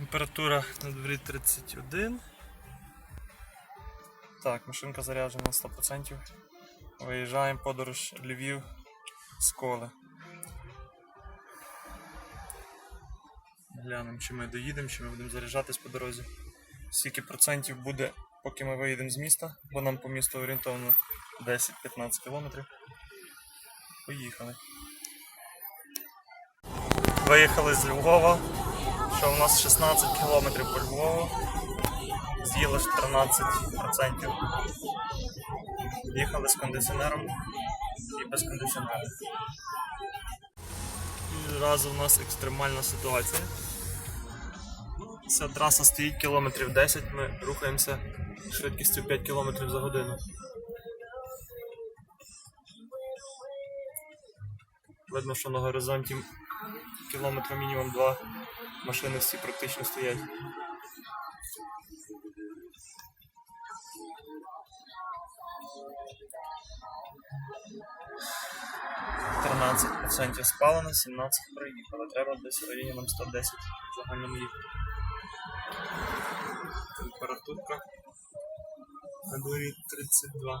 Температура на дворі 31. Так, машинка заряджена на 100%. Виїжджаємо подорож Львів з коли. Глянемо, чи ми доїдемо, чи ми будемо заряджатись по дорозі. Скільки процентів буде, поки ми виїдемо з міста, бо нам по місту орієнтовно 10-15 кілометрів. Поїхали. Виїхали з Львова, що у нас 16 кілометрів по Львову. З'їли ж 13%. Їхали з кондиціонером і без кондиціонера. І зразу у нас екстремальна ситуація. Ця траса стоїть кілометрів 10, ми рухаємося швидкістю 5 км за годину. Видно, що на горизонті кілометра мінімум 2 машини всі практично стоять. Тринадцять процентів спалено, 17 проїхали. Треба десь в районі нам 110 в загальному їхати. Температурка на дворі 32.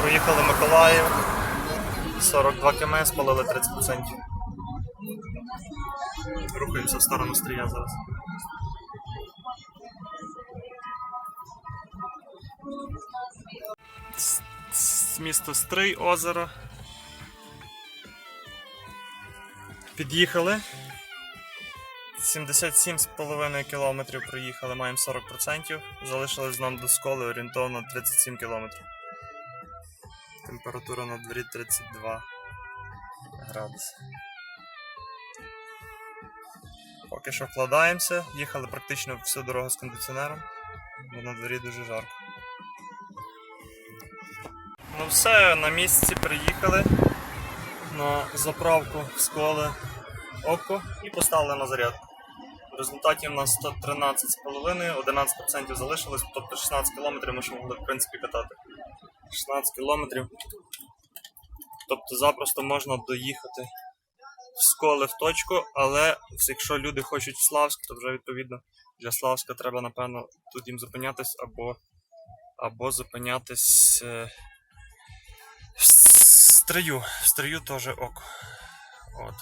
Проїхали Миколаїв. 42 км, спалили 30%. Рухаємося в сторону стрія зараз. Місто Стрий, озеро. Під'їхали. 77,5 кілометрів проїхали, маємо 40%. Залишилось нам до школи орієнтовно 37 кілометрів. Температура на дворі 32 градуси. Поки що вкладаємося, їхали практично всю дорогу з кондиціонером, бо на дворі дуже жарко. Ну все, на місці приїхали на заправку в школи Око і поставили на зарядку. В результаті у нас 113,5, 11% залишилось, тобто 16 км ми ще могли в принципі катати. 16 кілометрів. Тобто запросто можна доїхати з коли в точку, але якщо люди хочуть в Славськ, то вже відповідно для Славська треба, напевно, тут їм зупинятись або, або зупинятись е, в стрию. В стрию теж око. От.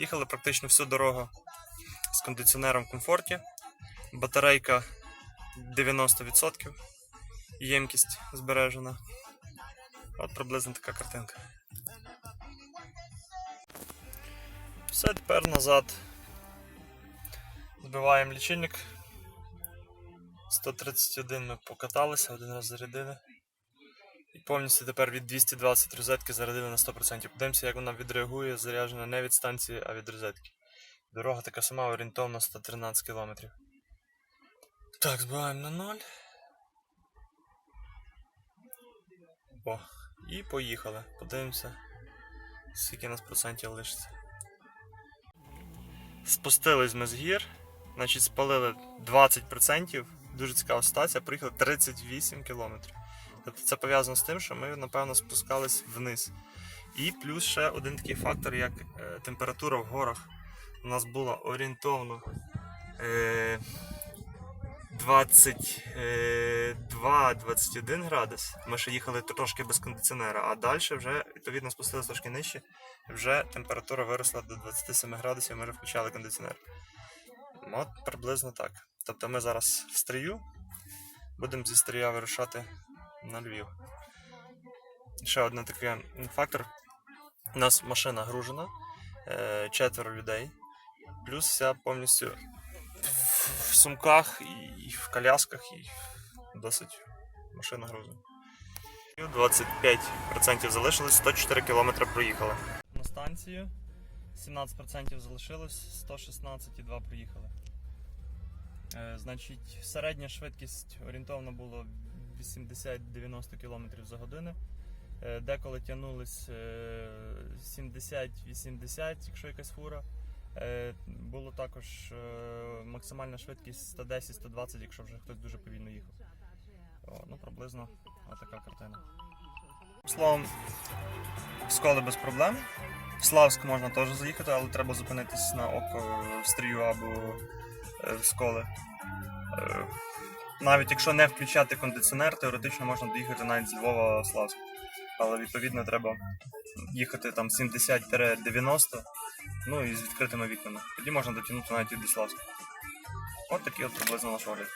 Їхали практично всю дорогу з кондиціонером в комфорті. Батарейка 90%. Ємкість збережена. От приблизно така картинка. Все, тепер назад. Збиваємо лічильник. 131 ми покаталися, один раз зарядили. І повністю тепер від 220 розетки зарядили на 100%. Подивимося, як вона відреагує, заряджена не від станції, а від розетки. Дорога така сама орієнтовно 113 км. Так, збиваємо на 0. О, і поїхали. Подивимося, скільки у нас процентів лишиться. Спустились ми з гір, значить спалили 20%. Дуже цікава ситуація, приїхали 38 кілометрів. Тобто це пов'язано з тим, що ми, напевно, спускались вниз. І плюс ще один такий фактор, як е, температура в горах. У нас була орієнтовно е, 22-21 градус. Ми ще їхали трошки без кондиціонера, а далі вже, відповідно, спустилися трошки нижче. Вже температура виросла до 27 градусів, ми вже включали кондиціонер. От приблизно так. Тобто ми зараз в стрію, будемо зі стрія вирушати на Львів. Ще один такий фактор. У нас машина гружена, е, четверо людей, плюс вся повністю в сумках і в колясках, і досить машина грузна. 25% залишилось, 104 км проїхали. На станцію 17% залишилось, 116,2 проїхали. Е, значить, середня швидкість орієнтовно було 80-90 км за годину. Е, Деколи тягнулись е, 70-80, якщо якась фура. Е, Було також е, максимальна швидкість 110-120, якщо вже хтось дуже повільно їхав. О, ну, приблизно така картина. Словом, сколи без проблем. В Славськ можна теж заїхати, але треба зупинитись на око в стрію або е, в сколи. Е, Навіть якщо не включати кондиціонер, теоретично можна доїхати навіть з Львова в. Але відповідно треба їхати там 70-90, ну і з відкритими вікнами. Тоді можна дотягнути навіть і до Славська. От такий от приблизно наш огляд.